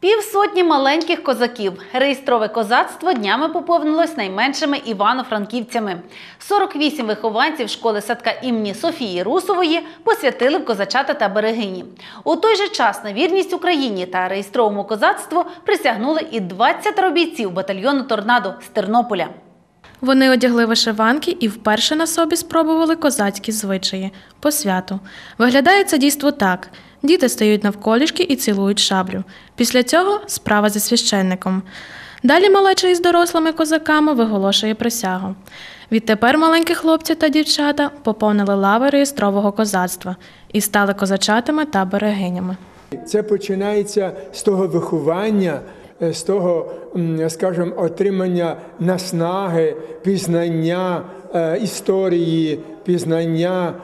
Півсотні маленьких козаків. Реєстрове козацтво днями поповнилось найменшими івано-франківцями. 48 вихованців школи садка імені Софії Русової посвятили в козачата та берегині. У той же час на вірність Україні та реєстровому козацтву присягнули і 20 бійців батальйону Торнадо з Тернополя. Вони одягли вишиванки і вперше на собі спробували козацькі звичаї по святу. Виглядає це дійство так: діти стають навколішки і цілують шаблю. Після цього справа зі священником. Далі малеча із дорослими козаками виголошує присягу. Відтепер маленькі хлопці та дівчата поповнили лави реєстрового козацтва і стали козачатами та берегинями. Це починається з того виховання, е, з того, скажімо, отримання наснаги, пізнання е, історії, пізнання,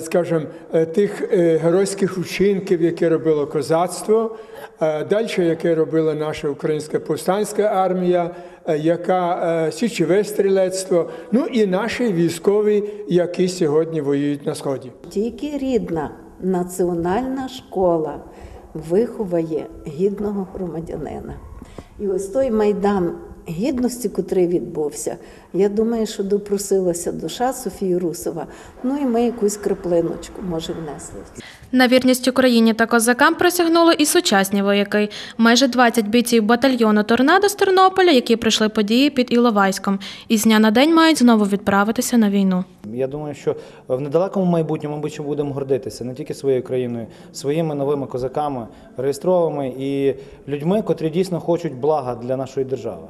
скажімо, е, тих е, геройських учинків, які робило козацтво, е, далі, яке робила наша українська повстанська армія, е, яка е, січове стрілецтво, ну і наші військові, які сьогодні воюють на сході. Тільки рідна національна школа виховає гідного громадянина. І ось той майдан гідності, котрий відбувся, я думаю, що допросилася душа Софії Русова. Ну і ми якусь краплиночку, може, внесли. На вірність Україні та козакам присягнули і сучасні вояки. Майже 20 бійців батальйону Торнадо з Тернополя, які пройшли події під Іловайськом, і з дня на день мають знову відправитися на війну. Я думаю, що в недалекому майбутньому ми ще будемо гордитися не тільки своєю країною, своїми новими козаками, реєстровими і людьми, котрі дійсно хочуть блага для нашої держави.